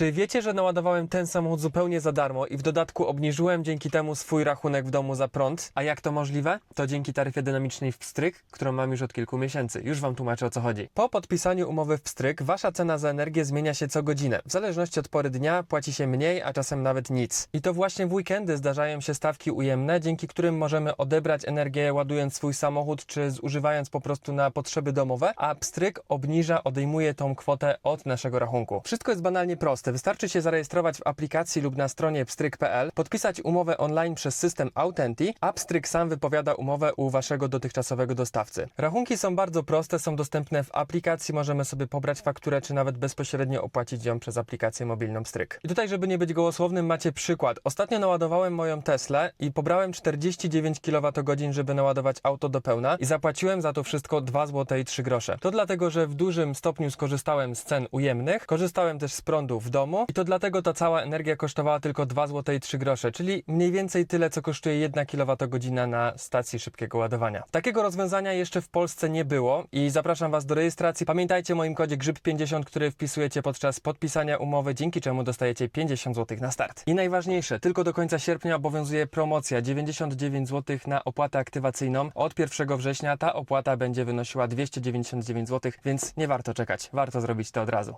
Czy wiecie, że naładowałem ten samochód zupełnie za darmo i w dodatku obniżyłem dzięki temu swój rachunek w domu za prąd? A jak to możliwe? To dzięki taryfie dynamicznej w Pstryk, którą mam już od kilku miesięcy. Już wam tłumaczę o co chodzi. Po podpisaniu umowy w Pstryk, wasza cena za energię zmienia się co godzinę. W zależności od pory dnia płaci się mniej, a czasem nawet nic. I to właśnie w weekendy zdarzają się stawki ujemne, dzięki którym możemy odebrać energię ładując swój samochód, czy zużywając po prostu na potrzeby domowe, a Pstryk obniża, odejmuje tą kwotę od naszego rachunku. Wszystko jest banalnie proste. Wystarczy się zarejestrować w aplikacji lub na stronie pstryk.pl, podpisać umowę online przez system Authentic, a Pstryk sam wypowiada umowę u waszego dotychczasowego dostawcy. Rachunki są bardzo proste, są dostępne w aplikacji, możemy sobie pobrać fakturę, czy nawet bezpośrednio opłacić ją przez aplikację mobilną Pstryk. I tutaj, żeby nie być gołosłownym, macie przykład. Ostatnio naładowałem moją Teslę i pobrałem 49 kWh, żeby naładować auto do pełna i zapłaciłem za to wszystko 2 zł i 3 grosze. To dlatego, że w dużym stopniu skorzystałem z cen ujemnych, korzystałem też z prądu w domu i to dlatego ta cała energia kosztowała tylko 2 zł i 3 grosze, czyli mniej więcej tyle, co kosztuje 1 kWh na stacji szybkiego ładowania. Takiego rozwiązania jeszcze w Polsce nie było i zapraszam Was do rejestracji. Pamiętajcie o moim kodzie GRZYB50, który wpisujecie podczas podpisania umowy, dzięki czemu dostajecie 50 zł na start. I najważniejsze, tylko do końca sierpnia obowiązuje promocja 99 zł na opłatę aktywacyjną. Od 1 września ta opłata będzie wynosiła 299 zł, więc nie warto czekać. Warto zrobić to od razu.